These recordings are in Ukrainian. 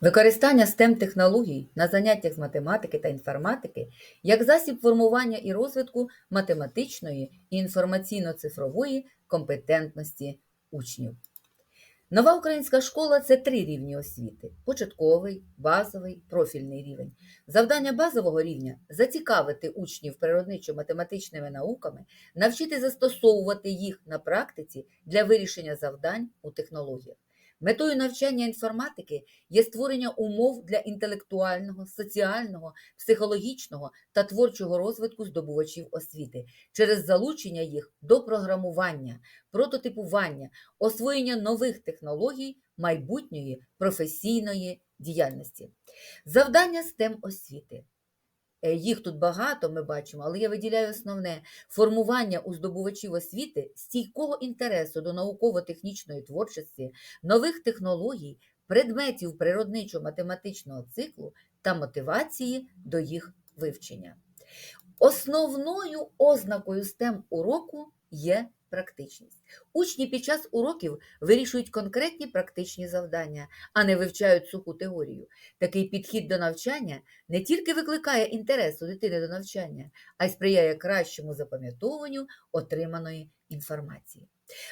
Використання stem технологій на заняттях з математики та інформатики як засіб формування і розвитку математичної і інформаційно-цифрової компетентності учнів. Нова українська школа це три рівні освіти: початковий, базовий, профільний рівень. Завдання базового рівня зацікавити учнів природничо-математичними науками, навчити застосовувати їх на практиці для вирішення завдань у технологіях. Метою навчання інформатики є створення умов для інтелектуального, соціального, психологічного та творчого розвитку здобувачів освіти через залучення їх до програмування, прототипування, освоєння нових технологій майбутньої професійної діяльності. Завдання STEM освіти. Е, Їх тут багато, ми бачимо, але я виділяю основне формування у здобувачів освіти стійкого інтересу до науково-технічної творчості, нових технологій, предметів природничо-математичного циклу та мотивації до їх вивчення. Основною ознакою STEM уроку є практичність. Учні під час уроків вирішують конкретні практичні завдання, а не вивчають суху теорію. Такий підхід до навчання не тільки викликає інтерес у дитини до навчання, а й сприяє кращому запам'ятовуванню отриманої інформації.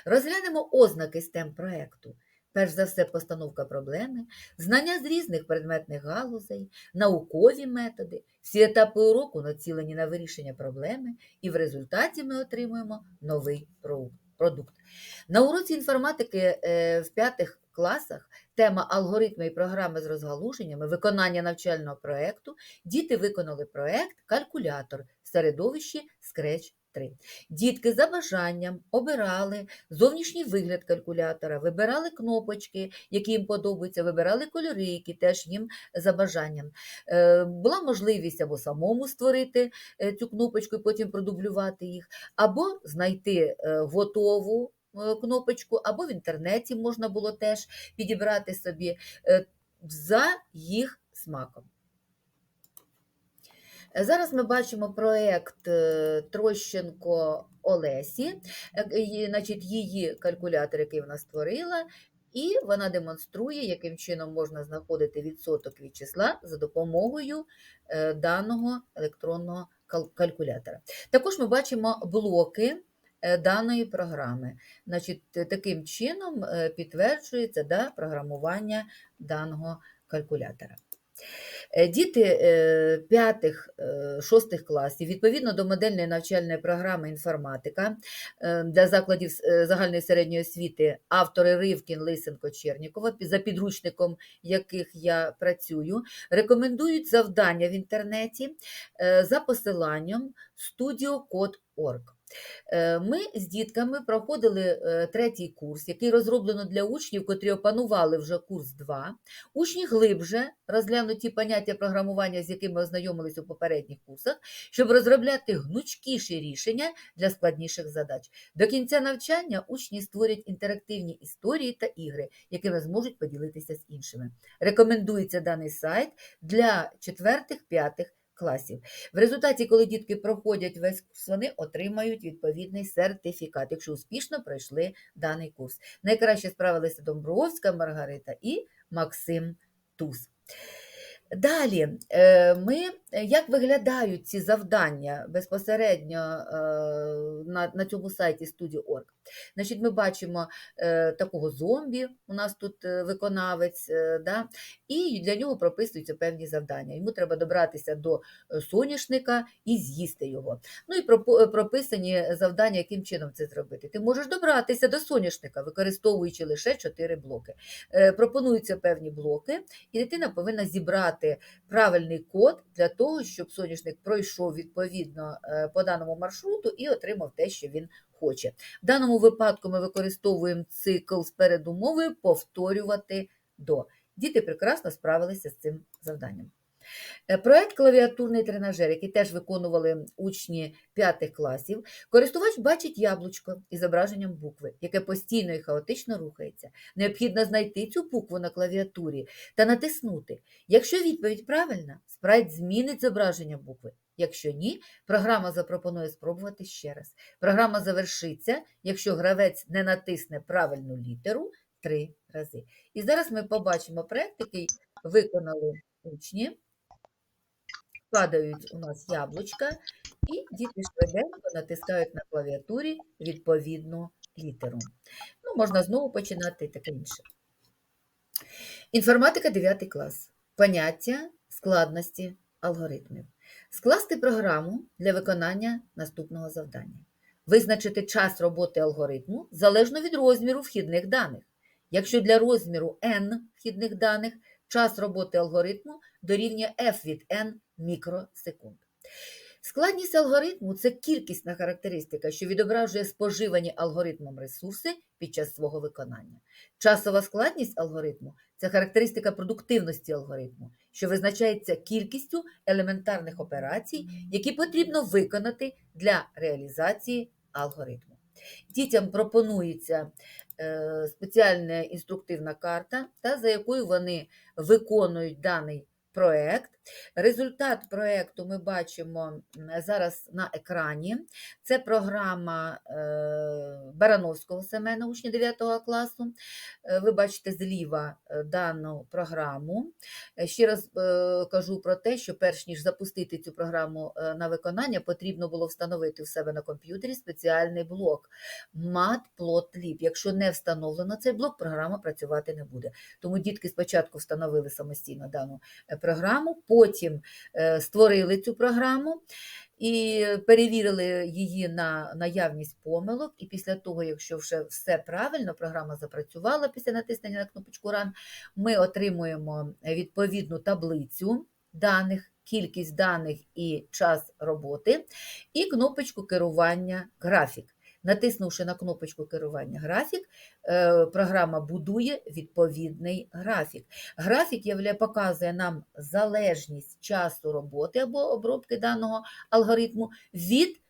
Розглянемо ознаки STEM проекту. Перш за все, постановка проблеми, знання з різних предметних галузей, наукові методи, всі етапи уроку націлені на вирішення проблеми, і в результаті ми отримуємо новий продукт. На уроці інформатики е, в п'ятих класах тема алгоритми і програми з розгалуженнями, виконання навчального проєкту, діти виконали проєкт Калькулятор. В середовищі Scratch 3. Дітки за бажанням обирали зовнішній вигляд калькулятора, вибирали кнопочки, які їм подобаються, вибирали кольори, які теж їм за бажанням. Е, Була можливість або самому створити е, цю кнопочку і потім продублювати їх, або знайти е, готову кнопочку, або в інтернеті можна було теж підібрати собі за їх смаком. Е, Зараз ми бачимо проєкт е, Трощенко Олесі, е, її- значить, її калькулятор, який вона створила, і вона демонструє, яким чином можна знаходити відсоток від числа за допомогою е, даного електронного калькулятора. Також ми бачимо блоки е, даної програми. Значить, е, таким чином е, підтверджується да, програмування даного калькулятора. Е, Діти е, п'ятих, е, шостих класів, відповідно до модельної навчальної програми інформатика е, для закладів е, загальної середньої освіти, автори Ривкін, Лисенко, Чернікова, за підручником яких я працюю, рекомендують завдання в інтернеті е, за посиланням studiocode.org. Е, Ми з дітками проходили е, третій курс, який розроблено для учнів, котрі опанували вже курс 2. Учні глибше розглянуть ті поняття програмування, з якими ознайомились у попередніх курсах, щоб розробляти гнучкіші рішення для складніших задач. До кінця навчання учні створять інтерактивні історії та ігри, якими зможуть поділитися з іншими. Рекомендується даний сайт для 4-5 класів. В результаті, коли дітки проходять весь курс, вони отримають відповідний сертифікат, якщо успішно пройшли даний курс. Найкраще справилися Домбровська Маргарита і Максим Туз. Далі, е, ми, е, як виглядають ці завдання безпосередньо е, на, на цьому сайті Studio.org? Значить, ми бачимо такого зомбі, у нас тут виконавець, да? і для нього прописуються певні завдання. Йому треба добратися до соняшника і з'їсти його. Ну і прописані завдання, яким чином це зробити. Ти можеш добратися до соняшника, використовуючи лише чотири блоки. Пропонуються певні блоки, і дитина повинна зібрати правильний код для того, щоб соняшник пройшов відповідно е, по даному маршруту і отримав те, що він хоче. В даному випадку ми використовуємо цикл з передумовою повторювати до. Діти прекрасно справилися з цим завданням. Е, Проект клавіатурний тренажер, який теж виконували учні п'ятих класів, користувач бачить яблучко із зображенням букви, яке постійно і хаотично рухається. Необхідно знайти цю букву на клавіатурі та натиснути. Якщо відповідь правильна, спрайт змінить зображення букви. Якщо ні, програма запропонує спробувати ще раз. Програма завершиться, якщо гравець не натисне правильну літеру три рази. І зараз ми побачимо проект, який Виконали учні, падають у нас яблучка, і діти швиденько натискають на клавіатурі відповідну літеру. Ну, можна знову починати і таке інше. Інформатика 9 клас. Поняття складності алгоритмів. Скласти програму для виконання наступного завдання. Визначити час роботи алгоритму залежно від розміру вхідних даних. Якщо для розміру n вхідних даних час роботи алгоритму дорівнює f від n мікросекунд. Складність алгоритму це кількісна характеристика, що відображує споживані алгоритмом ресурси під час свого виконання. Часова складність алгоритму це характеристика продуктивності алгоритму, що визначається кількістю елементарних операцій, які потрібно виконати для реалізації алгоритму. Дітям пропонується е, спеціальна інструктивна карта, та, за якою вони виконують даний проєкт. Результат проєкту ми бачимо зараз на екрані. Це програма е, Барановського Семена, учня 9 класу. Е, Ви бачите зліва е, дану програму. Ще раз кажу про те, що перш ніж запустити цю програму на виконання, потрібно було встановити в себе на комп'ютері спеціальний блок Matplotlib. Якщо не встановлено цей блок, програма працювати не буде. Тому дітки спочатку встановили самостійно дану е, програму, потім е, створили цю програму і перевірили її на наявність помилок. І після того, якщо вже все правильно, програма запрацювала після натиснення на кнопочку Run, ми отримуємо відповідну таблицю даних, кількість даних і час роботи, і кнопочку керування графік. Натиснувши на кнопочку керування графік, е, програма будує відповідний графік. Графік показує нам залежність часу роботи або обробки даного алгоритму від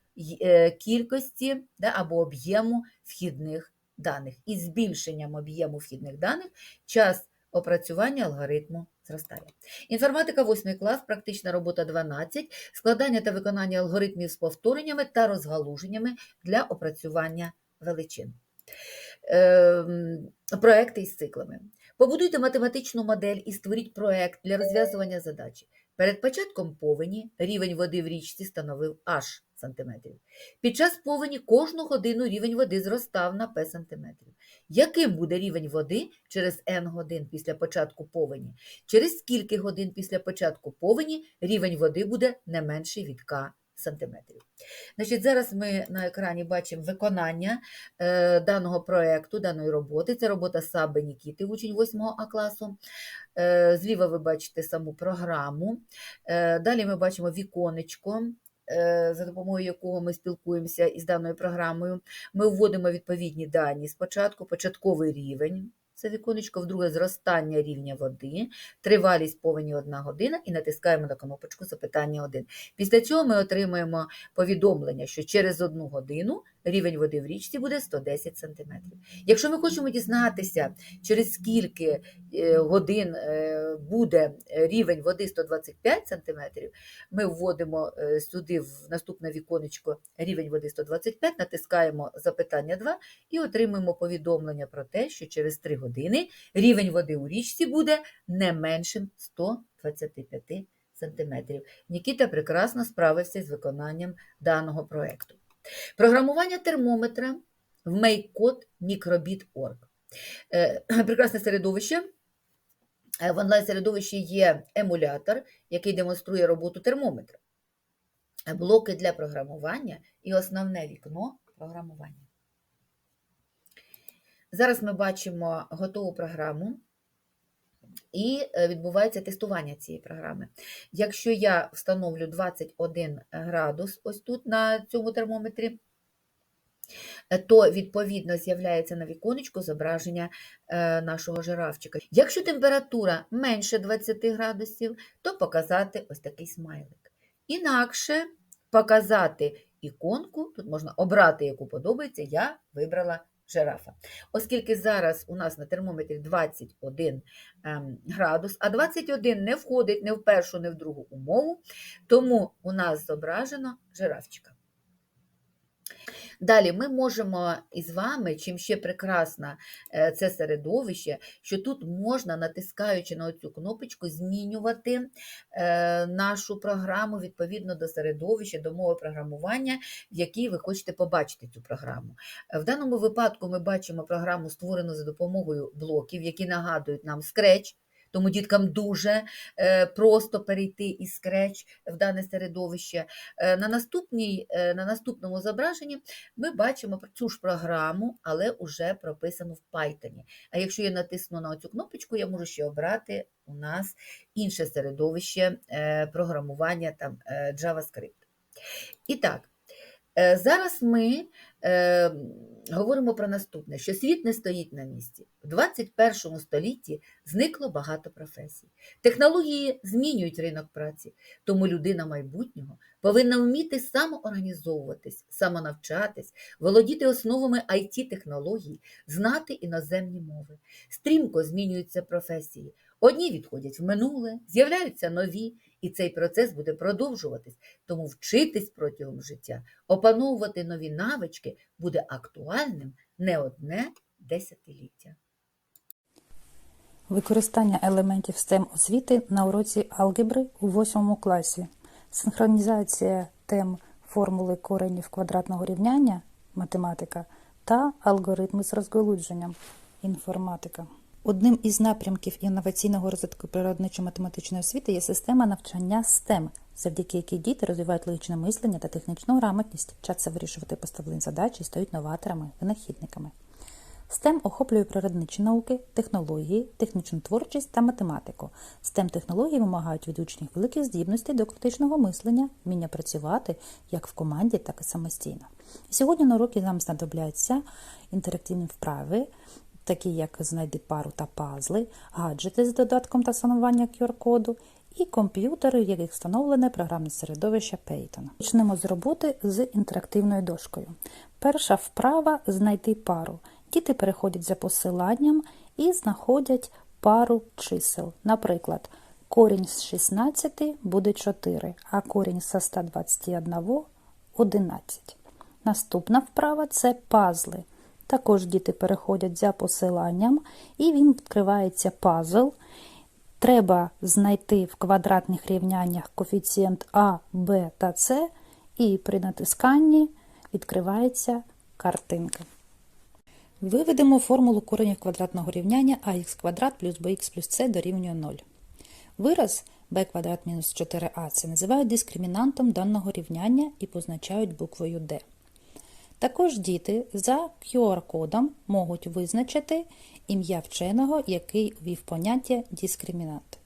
е, кількості або об'єму вхідних даних. І збільшенням об'єму вхідних даних час опрацювання алгоритму зростає. Інформатика 8 клас, практична робота 12, складання та виконання алгоритмів з повтореннями та розгалуженнями для опрацювання величин. Ем, Проекти із циклами. Побудуйте математичну модель і створіть проект для розв'язування задачі. Перед початком повені рівень води в річці становив аж сантиметрів. Під час повені кожну годину рівень води зростав на П сантиметрів. Яким буде рівень води через n годин після початку повені? Через скільки годин після початку повені рівень води буде не менший від К сантиметрів? Значить, зараз ми на екрані бачимо виконання е, даного проєкту, даної роботи. Це робота Саби Нікіти, учень 8 А класу. Е, зліва ви бачите саму програму. Е, далі ми бачимо віконечко, за допомогою якого ми спілкуємося із даною програмою. Ми вводимо відповідні дані. Спочатку початковий рівень. Це віконечко, вдруге зростання рівня води, тривалість повені 1 година і натискаємо на кнопочку запитання 1. Після цього ми отримуємо повідомлення, що через одну годину рівень води в річці буде 110 см. Якщо ми хочемо дізнатися, через скільки е, годин е, буде рівень води 125 см, ми вводимо е, сюди в наступне віконечко рівень води 125, натискаємо запитання 2 і отримуємо повідомлення про те, що через 3 години рівень води у річці буде не меншим 125 см. Нікіта прекрасно справився з виконанням даного проєкту. Програмування термометра в Microbit.org. Е, Прекрасне середовище. Е, В онлайн-середовищі є емулятор, який демонструє роботу термометра, Е, блоки для програмування і основне вікно програмування. Зараз ми бачимо готову програму і е, відбувається тестування цієї програми. Якщо я встановлю 21 градус ось тут на цьому термометрі, е, то відповідно з'являється на віконечку зображення е, нашого жирафчика. Якщо температура менше 20 градусів, то показати ось такий смайлик. Інакше показати іконку, тут можна обрати, яку подобається, я вибрала жирафа. Оскільки зараз у нас на термометрі 21 ем, градус, а 21 не входить ні в першу, ні в другу умову, тому у нас зображено жирафчика. Далі ми можемо із вами, чим ще прекрасне е, це середовище, що тут можна, натискаючи на цю кнопочку, змінювати е, нашу програму відповідно до середовища, до мови програмування, в якій ви хочете побачити цю програму. Е, В даному випадку ми бачимо програму, створену за допомогою блоків, які нагадують нам Scratch. Тому діткам дуже е, просто перейти із Scratch в дане середовище. Е, на, наступній, е, на наступному зображенні ми бачимо цю ж програму, але вже прописану в Python. А якщо я натисну на цю кнопочку, я можу ще обрати у нас інше середовище програмування там, JavaScript. І так, зараз ми е, говоримо про наступне, що світ не стоїть на місці. В 21 столітті зникло багато професій. Технології змінюють ринок праці, тому людина майбутнього повинна вміти самоорганізовуватись, самонавчатись, володіти основами IT-технологій, знати іноземні мови. Стрімко змінюються професії. Одні відходять в минуле, з'являються нові, і цей процес буде продовжуватись. Тому вчитись протягом життя, опановувати нові навички буде актуальним не одне десятиліття. Використання елементів STEM освіти на уроці алгебри у 8 класі. Синхронізація тем формули коренів квадратного рівняння математика та алгоритми з розголудженням інформатика. Одним із напрямків інноваційного розвитку природничо-математичної освіти є система навчання STEM, завдяки якій діти розвивають логічне мислення та технічну грамотність, вчаться вирішувати поставлені задачі і стають новаторами, винахідниками. STEM охоплює природничі науки, технології, технічну творчість та математику. STEM технології вимагають від учнів великих здібностей до критичного мислення, вміння працювати як в команді, так і самостійно. Сьогодні на уроки нам знадобляться інтерактивні вправи, такі як знайди пару та пазли, гаджети з додатком та санування QR-коду і комп'ютери, в яких встановлене програмне середовище Python. Почнемо з роботи з інтерактивною дошкою. Перша вправа знайти пару. Діти переходять за посиланням і знаходять пару чисел. Наприклад, корінь з 16 буде 4, а корінь з 121 – 11. Наступна вправа це пазли. Також діти переходять за посиланням, і він відкривається пазл. Треба знайти в квадратних рівняннях коефіцієнт А, Б та С, і при натисканні відкривається картинка. Виведемо формулу коренів квадратного рівняння ax квадрат плюс bx плюс c дорівнює 0. Вираз b квадрат мінус 4ac називають дискримінантом даного рівняння і позначають буквою D. Також діти за QR-кодом можуть визначити ім'я вченого, який ввів поняття дискримінант.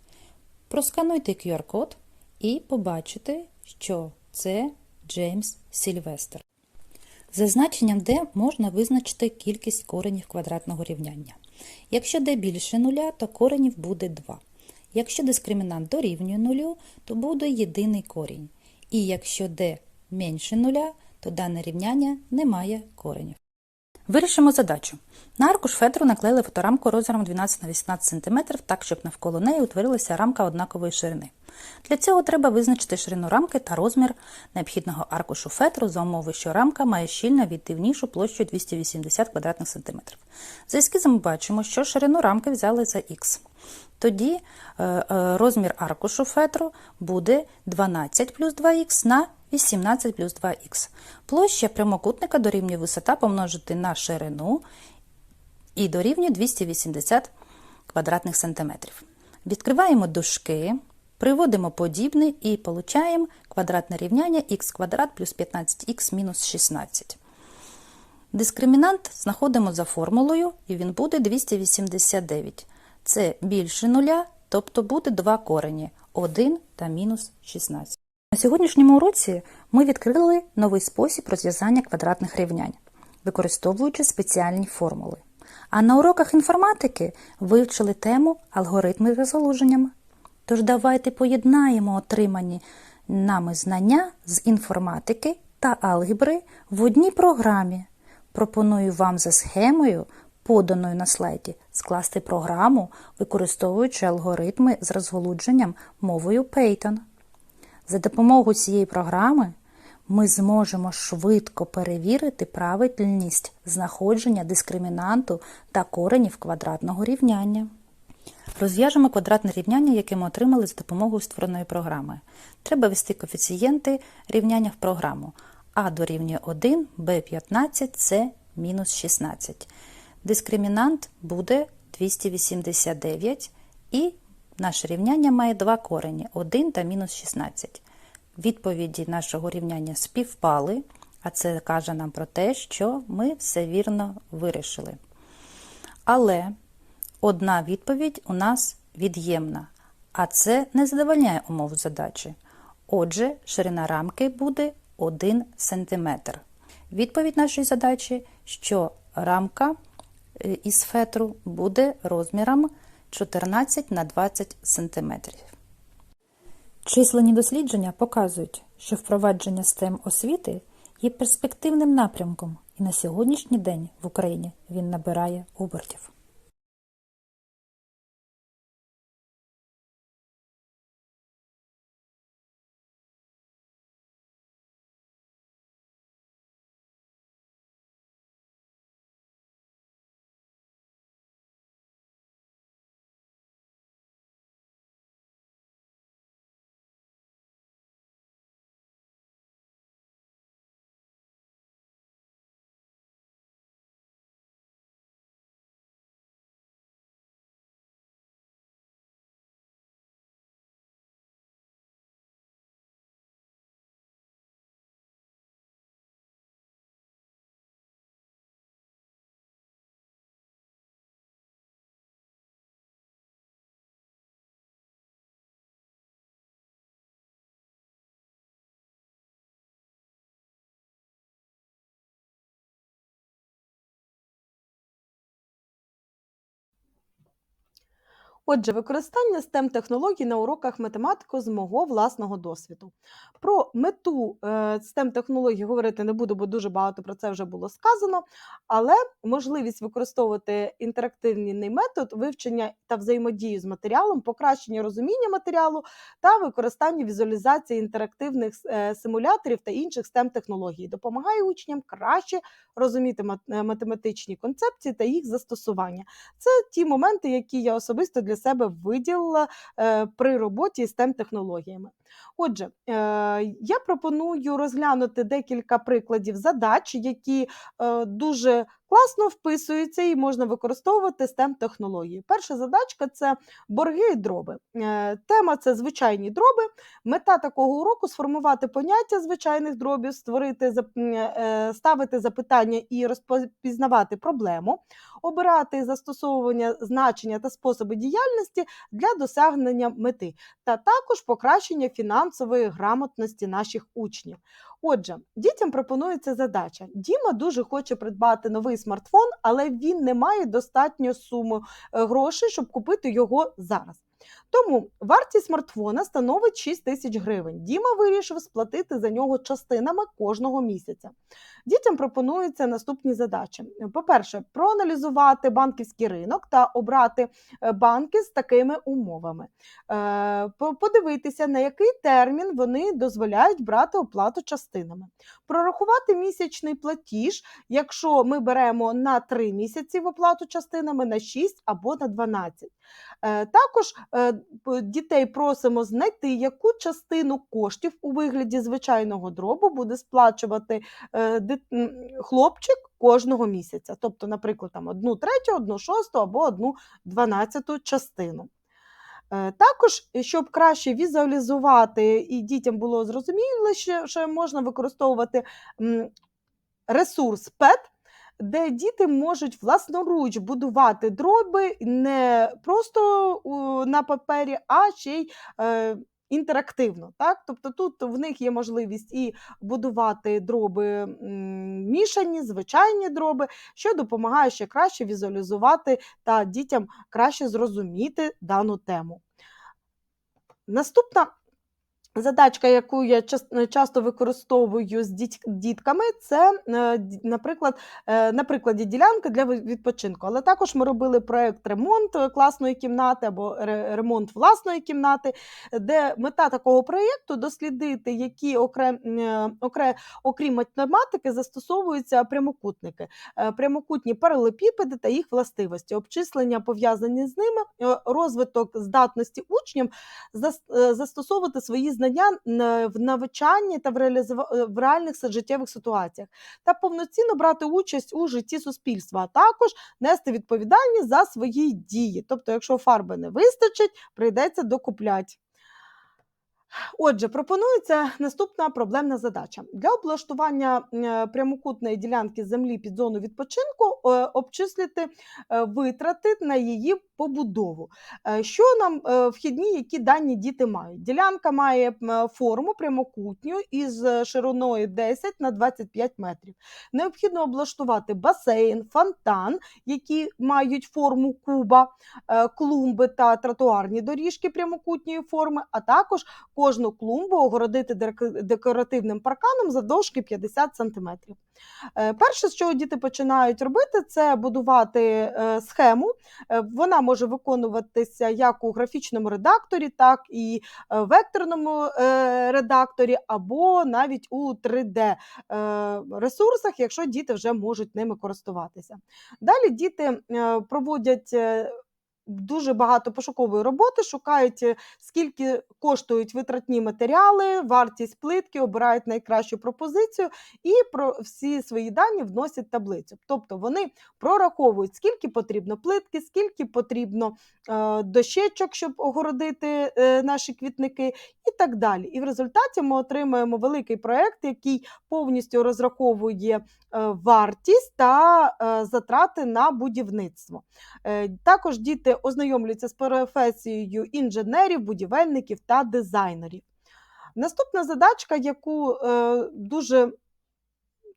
Проскануйте QR-код і побачите, що це Джеймс Сільвестер. За значенням d можна визначити кількість коренів квадратного рівняння. Якщо d більше нуля, то коренів буде 2. Якщо дискримінант дорівнює нулю, то буде єдиний корінь. І якщо d менше нуля, то дане рівняння не має коренів. Вирішимо задачу. На аркуш фетру наклеїли фоторамку розміром 12 на 18 см так, щоб навколо неї утворилася рамка однакової ширини. Для цього треба визначити ширину рамки та розмір необхідного аркушу фетру за умови, що рамка має щільно відти в нішу площею 280 квадратних сантиметрів. За ескізом бачимо, що ширину рамки взяли за х. Тоді е, е, розмір аркушу фетру буде 12 плюс 2х на 18 плюс 2х. Площа прямокутника дорівнює висота помножити на ширину і дорівнює 280 квадратних сантиметрів. Відкриваємо дужки, приводимо подібне і получаємо квадратне рівняння х квадрат плюс 15х мінус 16. Дискримінант знаходимо за формулою, і він буде 289. Це більше нуля, тобто буде два корені 1 та мінус 16. На сьогоднішньому уроці ми відкрили новий спосіб розв'язання квадратних рівнянь, використовуючи спеціальні формули. А на уроках інформатики вивчили тему алгоритми розгалуженням. Тож давайте поєднаємо отримані нами знання з інформатики та алгебри в одній програмі. Пропоную вам за схемою, поданою на слайді, скласти програму, використовуючи алгоритми з розголудженням мовою Python. За допомогою цієї програми ми зможемо швидко перевірити правильність знаходження дискримінанту та коренів квадратного рівняння. Розв'яжемо квадратне рівняння, яке ми отримали за допомогою створеної програми. Треба ввести коефіцієнти рівняння в програму. А дорівнює 1, Б 15, С мінус 16. Дискримінант буде 289 і наше рівняння має два корені 1 та мінус 16. Відповіді нашого рівняння співпали, а це каже нам про те, що ми все вірно вирішили. Але одна відповідь у нас від'ємна, а це не задовольняє умов задачі. Отже, ширина рамки буде 1 см. Відповідь нашої задачі, що рамка е, із фетру буде розміром 14 на 20 см. Численні дослідження показують, що впровадження STEM освіти є перспективним напрямком, і на сьогоднішній день в Україні він набирає обертів. Отже, використання STEM технологій на уроках математики з мого власного досвіду. Про мету е, STEM технологій говорити не буду, бо дуже багато про це вже було сказано. Але можливість використовувати інтерактивний метод вивчення та взаємодії з матеріалом, покращення розуміння матеріалу та використання візуалізації інтерактивних е, симуляторів та інших STEM технологій допомагає учням краще розуміти е, математичні концепції та їх застосування. Це ті моменти, які я особисто для себе виділила е, при роботі з тем технологіями. Отже, е, я пропоную розглянути декілька прикладів задач, які е, дуже класно вписуються і можна використовувати STEM технології. Перша задачка це борги і дроби. Е, Тема це звичайні дроби. Мета такого уроку сформувати поняття звичайних дробів, створити ставити запитання і розпізнавати проблему, обирати застосовування значення та способи діяльності для досягнення мети, та також покращення фінансової грамотності наших учнів. Отже, дітям пропонується задача. Діма дуже хоче придбати новий смартфон, але він не має достатньої суми е, грошей, щоб купити його зараз. Тому вартість смартфона становить 6 тисяч гривень. Діма вирішив сплатити за нього частинами кожного місяця. Дітям пропонуються наступні задачі: по-перше, проаналізувати банківський ринок та обрати е, банки з такими умовами, Е, подивитися, на який термін вони дозволяють брати оплату частинами, прорахувати місячний платіж, якщо ми беремо на 3 місяці в оплату частинами, на 6 або на 12. Е, Також дітей просимо знайти, яку частину коштів у вигляді звичайного дробу буде сплачувати е, хлопчик кожного місяця. Тобто, наприклад, там одну третю, одну шосту або одну дванадцяту частину. Е, Також, щоб краще візуалізувати і дітям було зрозуміло, що можна використовувати ресурс PET, де діти можуть власноруч будувати дроби не просто на папері, а ще й е, інтерактивно. Так? Тобто тут в них є можливість і будувати дроби мішані, звичайні дроби, що допомагає ще краще візуалізувати та дітям краще зрозуміти дану тему. Наступна Задачка, яку я часто використовую з дітками, це, е, наприклад, е, на прикладі ділянки для відпочинку. Але також ми робили проєкт ремонт е, класної кімнати або ремонт власної кімнати, де мета такого проєкту дослідити, які окрем, е, окре, окрім математики застосовуються прямокутники, Е, прямокутні паралепіпеди та їх властивості, обчислення пов'язані з ними, е, розвиток здатності е, застосовувати свої знання н- в навчанні та в, реалізува- е, в реальних життєвих ситуаціях, та повноцінно брати участь у житті суспільства, а також нести відповідальність за свої дії. Тобто, якщо фарби не вистачить, прийдеться докупляти. Отже, пропонується наступна проблемна задача. Для облаштування е, прямокутної ділянки землі під зону відпочинку е, обчислити е, витрати на її побудову. Що нам вхідні, які дані діти мають? Ділянка має форму прямокутню із шириною 10 на 25 метрів. Необхідно облаштувати басейн, фонтан, які мають форму куба, клумби та тротуарні доріжки прямокутньої форми, а також кожну клумбу огородити декоративним парканом завдовжки 50 см. Перше, чого діти починають робити, це будувати е, схему. Е, Вона може виконуватися як у графічному редакторі, так і е, векторному редакторі, або навіть у 3D е, ресурсах, якщо діти вже можуть ними користуватися. Далі діти проводять. Дуже багато пошукової роботи, шукають, е, скільки коштують витратні матеріали, вартість плитки, обирають найкращу пропозицію і про всі свої дані вносять в таблицю. Тобто вони прораховують, скільки потрібно плитки, скільки потрібно е, дощечок, щоб огородити е, наші квітники, і так далі. І в результаті ми отримаємо великий проект, який повністю розраховує вартість та затрати на будівництво. Також діти ознайомлюються з професією інженерів, будівельників та дизайнерів. Наступна задачка, яку е, дуже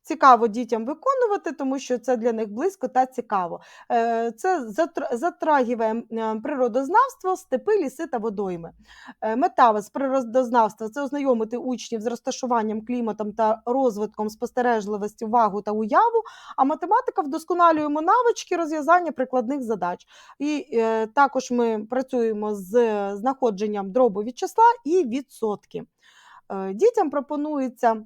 цікаво дітям виконувати, тому що це для них близько та цікаво. Е, Це затр- затрагиває е, природознавство, степи, ліси та водойми. Е, Мета з природознавства це ознайомити учнів з розташуванням, кліматом та розвитком спостережливості, увагу та уяву. А математика вдосконалюємо навички розв'язання прикладних задач. І також ми працюємо з знаходженням дробу від числа і відсотки. Дітям пропонується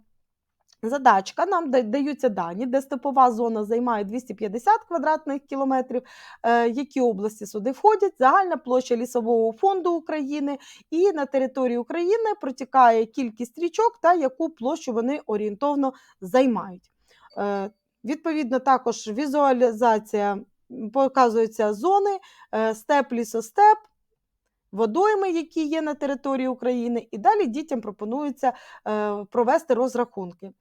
задачка, нам даються дані, де степова зона займає 250 квадратних кілометрів, е, які області сюди входять, загальна площа лісового фонду України, і на території України протікає кількість річок та яку площу вони орієнтовно займають. Е, Відповідно, також візуалізація показуються зони, е, степ, лісостеп, водойми, які є на території України, і далі дітям пропонується е, провести розрахунки.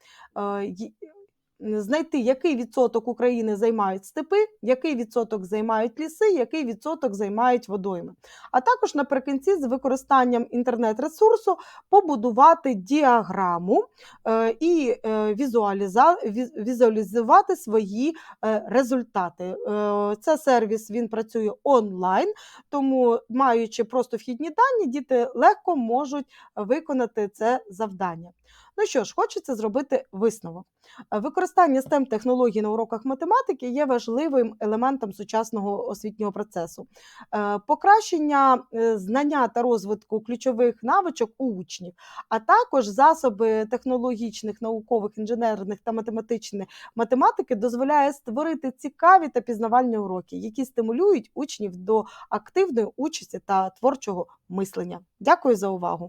Знайти, який відсоток України займають степи, який відсоток займають ліси, який відсоток займають водойми. А також наприкінці з використанням інтернет-ресурсу побудувати діаграму е, і е, візуалізувати свої е, результати. Це сервіс він працює онлайн, тому, маючи просто вхідні дані, діти легко можуть виконати це завдання. Ну що ж, хочеться зробити висновок. Е, Використання stem технологій на уроках математики є важливим елементом сучасного освітнього процесу. Е, Покращення е, знання та розвитку ключових навичок у учнів, а також засоби технологічних, наукових, інженерних та математичних математики дозволяє створити цікаві та пізнавальні уроки, які стимулюють учнів до активної участі та творчого мислення. Дякую за увагу!